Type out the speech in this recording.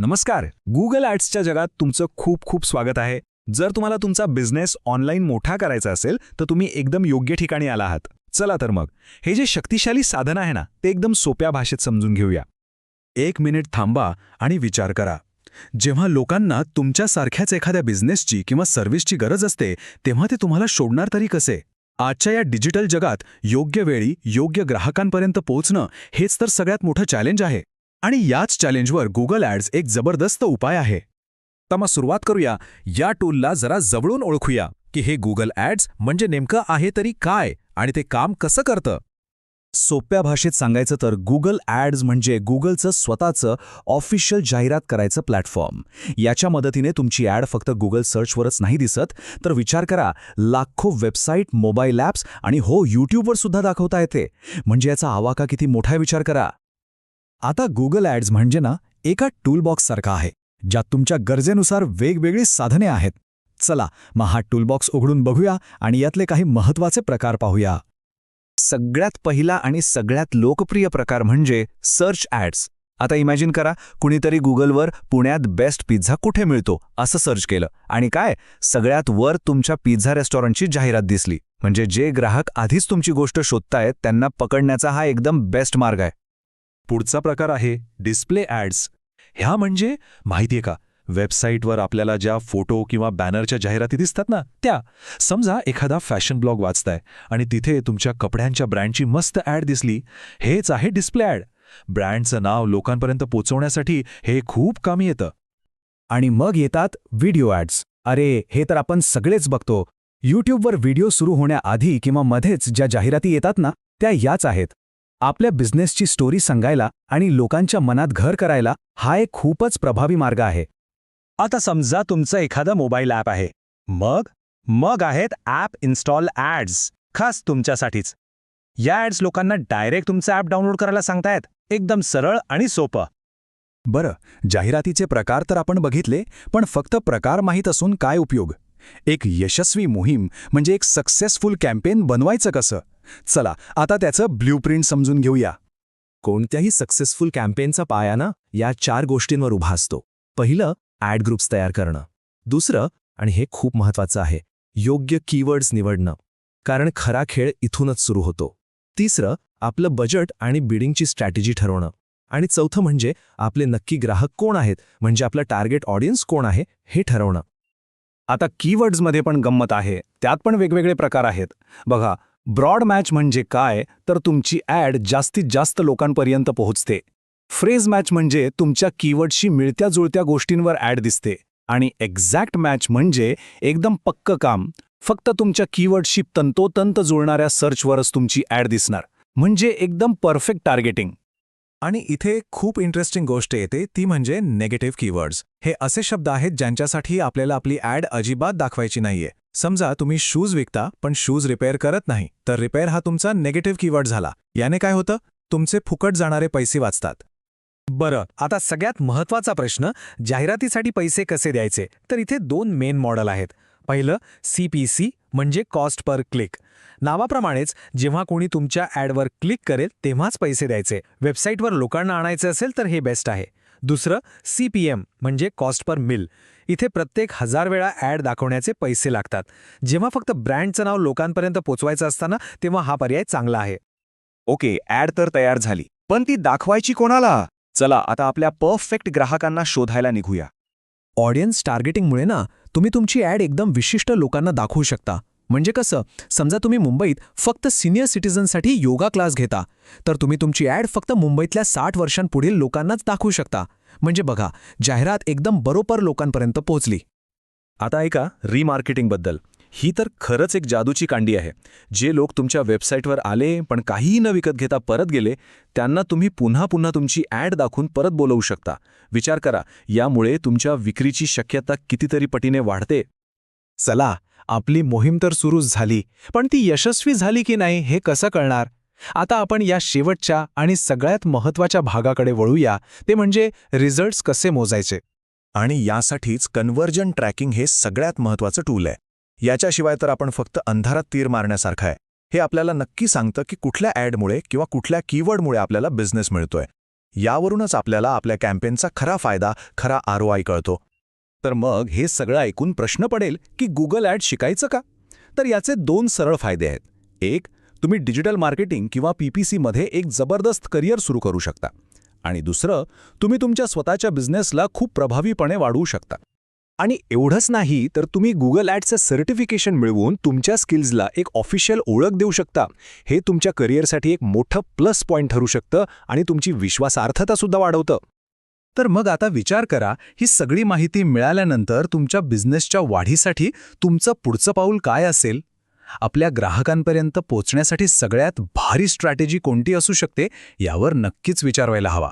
नमस्कार. गुगल ॲड्सच्या जगात तुमचं खूप खूप स्वागत आहे. जर तुम्हाला तुमचा बिझनेस ऑनलाईन मोठा करायचा असेल तर तुम्ही एकदम योग्य ठिकाणी आला आहात. चला तर मग. हे जे शक्तिशाली साधन आहे ना ते एकदम सोप्या भाषेत समजून घेऊया. एक मिनिट थांबा आणि विचार करा. जेव्हा लोकांना तुमच्यासारख्याच एखाद्या बिझनेसची किंवा सर्व्हिसची गरज असते तेव्हा ते तुम्हाला शोधणार तरी कसे? आजच्या या डिजिटल जगात योग्य वेळी योग्य ग्राहकांपर्यंत पोहोचणं हेच तर सगळ्यात मोठं चॅलेंज आहे. आणि याच चॅलेंजवर गुगल ॲड्स एक जबरदस्त उपाय आहे. तर मग सुरुवात करूया. या टूलला जरा जवळून ओळखूया. की हे गुगल ॲड्स म्हणजे नेमकं आहे तरी काय आणि ते काम कसं करतं? सोप्या भाषेत सांगायचं तर गुगल ॲड्स म्हणजे गुगलचं स्वतःचं ऑफिशियल जाहिरात करायचं प्लॅटफॉर्म याच्या मदतीने तुमची ॲड फक्त गुगल सर्चवरच नाही दिसत. तर विचार करा लाखो वेबसाईट मोबाईल ॲप्स आणि हो यूट्यूबवर सुद्धा दाखवता येते. म्हणजे याचा आवाका किती मोठा विचार करा. आता गुगल ॲड्स म्हणजे ना एका टूलबॉक्ससारखा आहे ज्यात तुमच्या गरजेनुसार वेगवेगळी साधने आहेत. चला मग हा टूलबॉक्स उघडून बघूया आणि यातले काही महत्त्वाचे प्रकार पाहूया. सगळ्यात पहिला आणि सगळ्यात लोकप्रिय प्रकार म्हणजे सर्च ॲड्स आता इमॅजिन करा कुणीतरी गुगलवर पुण्यात बेस्ट पिझ्झा कुठे मिळतो असं सर्च केलं. आणि काय? सगळ्यात वर तुमच्या पिझ्झा रेस्टॉरंटची जाहिरात दिसली. म्हणजे जे ग्राहक आधीच तुमची गोष्ट शोधतायत त्यांना पकडण्याचा हा एकदम बेस्ट मार्ग आहे. पुढचा प्रकार आहे डिस्प्ले ॲड्स. ह्या म्हणजे माहितीये का वेबसाईटवर आपल्याला ज्या फोटो किंवा बॅनरच्या जाहिराती दिसतात ना त्या. समजा एखादा फॅशन ब्लॉग वाचताय आणि तिथे तुमच्या कपड्यांच्या ब्रँडची मस्त ॲड दिसली हेच आहे डिस्प्ले ॲड. ब्रँडचं नाव लोकांपर्यंत पोचवण्यासाठी हे खूप कामी येतं. आणि मग येतात व्हिडिओ ॲड्स. अरे हे तर आपण सगळेच बघतो. यूट्यूबवर व्हिडिओ सुरू होण्याआधी किंवा मध्येच ज्या जाहिराती येतात ना त्या याच आहेत. आपल्या बिझनेसची स्टोरी सांगायला आणि लोकांच्या मनात घर करायला हा एक खूपच प्रभावी मार्ग आहे. आता समजा तुमचं एखादं मोबाईल ॲप आहे. मग? मग आहेत ॲप इन्स्टॉल ॲड्स खास तुमच्यासाठीच. या ॲड्स लोकांना डायरेक्ट तुमचं ॲप डाउनलोड करायला सांगतायत. एकदम सरळ आणि सोपं. बरं जाहिरातीचे प्रकार तर आपण बघितले पण फक्त प्रकार माहीत असून काय उपयोग? एक यशस्वी मोहीम म्हणजे एक सक्सेसफुल कॅम्पेन बनवायचं कसं? चला आता त्याचं ब्ल्यूप्रिंट समजून घेऊया. कोणत्याही सक्सेसफुल कॅम्पेनचा पाया ना या चार गोष्टींवर उभा असतो. पहिलं ॲड ग्रुप्स तयार करणं. दुसरं आणि हे खूप महत्वाचं आहे योग्य कीवर्ड्स निवडणं. कारण खरा खेळ इथूनच सुरू होतो. तिसरं आपलं बजेट आणि बिडिंगची स्ट्रॅटेजी ठरवणं. आणि चौथं म्हणजे आपले नक्की ग्राहक कोण आहेत म्हणजे आपलं टार्गेट ऑडियन्स कोण आहे हे ठरवणं. आता कीवर्ड्समध्ये पण गंमत आहे. त्यात पण वेगवेगळे प्रकार आहेत. बघा ब्रॉड मॅच म्हणजे काय? तर तुमची ॲड जास्तीत जास्त लोकांपर्यंत पोहोचते. फ्रेज मॅच म्हणजे तुमच्या कीवर्डशी मिळत्या जुळत्या गोष्टींवर ॲड दिसते. आणि एक्झॅक्ट मॅच म्हणजे एकदम पक्क काम. फक्त तुमच्या कीवर्डशी तंतोतंत जुळणाऱ्या सर्चवरच तुमची ॲड दिसणार. म्हणजे एकदम परफेक्ट टार्गेटिंग आणि इथे खूप इंटरेस्टिंग गोष्ट येते ती म्हणजे नेगेटिव्ह कीवर्ड्स हे असे शब्द आहेत ज्यांच्यासाठी आपल्याला आपली ॲड अजिबात दाखवायची नाहीये. समजा तुम्ही शूज विकता पण शूज रिपेअर करत नाही तर रिपेअर हा तुमचा नेगेटिव्ह कीवर्ड झाला. याने काय होतं? तुमचे फुकट जाणारे पैसे वाचतात. बरं आता सगळ्यात महत्त्वाचा प्रश्न जाहिरातीसाठी पैसे कसे द्यायचे? तर इथे दोन मेन मॉडेल आहेत. पहिलं सी पी सी म्हणजे कॉस्ट पर क्लिक नावाप्रमाणेच जेव्हा कोणी तुमच्या ॲडवर क्लिक करेल तेव्हाच पैसे द्यायचे. वेबसाईटवर लोकांना आणायचे असेल तर हे बेस्ट आहे. दुसरं सी पी एम म्हणजे कॉस्ट पर मिल इथे प्रत्येक हजार वेळा ॲड दाखवण्याचे पैसे लागतात. जेव्हा फक्त ब्रँडचं नाव लोकांपर्यंत पोचवायचं असताना तेव्हा हा पर्याय चांगला आहे. ओके ॲड तर तयार झाली. पण ती दाखवायची कोणाला? चला आता आपल्या परफेक्ट ग्राहकांना शोधायला निघूया. ऑडियन्स टार्गेटिंगमुळे ना तुम्ही तुमची ॲड एकदम विशिष्ट लोकांना दाखवू शकता. म्हणजे कसं? समजा तुम्ही मुंबईत फक्त सिनियर सिटीझनसाठी योगा क्लास घेता तर तुम्ही तुमची ॲड फक्त मुंबईतल्या साठ वर्षांपुढील लोकांनाच दाखवू शकता. म्हणजे बघा जाहिरात एकदम बरोबर लोकांपर्यंत पोहोचली. आता ऐका रिमार्केटिंगबद्दल ही तर खरंच एक जादूची कांडी आहे. जे लोक तुमच्या वेबसाईटवर आले पण काहीही न विकत घेता परत गेले त्यांना तुम्ही पुन्हा पुन्हा तुमची ॲड दाखवून परत बोलवू शकता. विचार करा यामुळे तुमच्या विक्रीची शक्यता कितीतरी पटीने वाढते. चला आपली मोहीम तर सुरूच झाली पण ती यशस्वी झाली की नाही हे कसं कळणार? आता आपण या शेवटच्या आणि सगळ्यात महत्त्वाच्या भागाकडे वळूया ते म्हणजे रिझल्ट्स कसे मोजायचे? आणि यासाठीच कन्व्हर्जन ट्रॅकिंग हे सगळ्यात महत्त्वाचं टूल आहे. याच्याशिवाय तर आपण फक्त अंधारात तीर मारण्यासारखं आहे. हे आपल्याला नक्की सांगतं की कुठल्या ॲडमुळे किंवा कुठल्या कीवर्डमुळे आपल्याला बिझनेस मिळतोय. यावरूनच आपल्याला आपल्या कॅम्पेनचा खरा फायदा खरा आर आय कळतो. तर मग हे सगळं ऐकून प्रश्न पडेल की गुगल ॲड शिकायचं का? तर याचे दोन सरळ फायदे आहेत. एक तुम्ही डिजिटल मार्केटिंग किंवा पीपीसीमध्ये एक जबरदस्त करिअर सुरू करू शकता. आणि दुसरं तुम्ही तुमच्या स्वतःच्या बिझनेसला खूप प्रभावीपणे वाढवू शकता. आणि एवढंच नाही तर तुम्ही गुगल ॲडचं सर्टिफिकेशन मिळवून तुमच्या स्किल्सला एक ऑफिशियल ओळख देऊ शकता. हे तुमच्या करिअरसाठी एक मोठं प्लस पॉईंट ठरू शकतं आणि तुमची विश्वासार्थता सुद्धा वाढवतं. तर मग आता विचार करा ही सगळी माहिती मिळाल्यानंतर तुमच्या बिझनेसच्या वाढीसाठी तुमचं पुढचं पाऊल काय असेल? आपल्या ग्राहकांपर्यंत पोचण्यासाठी सगळ्यात भारी स्ट्रॅटेजी कोणती असू शकते? यावर नक्कीच विचार व्हायला हवा.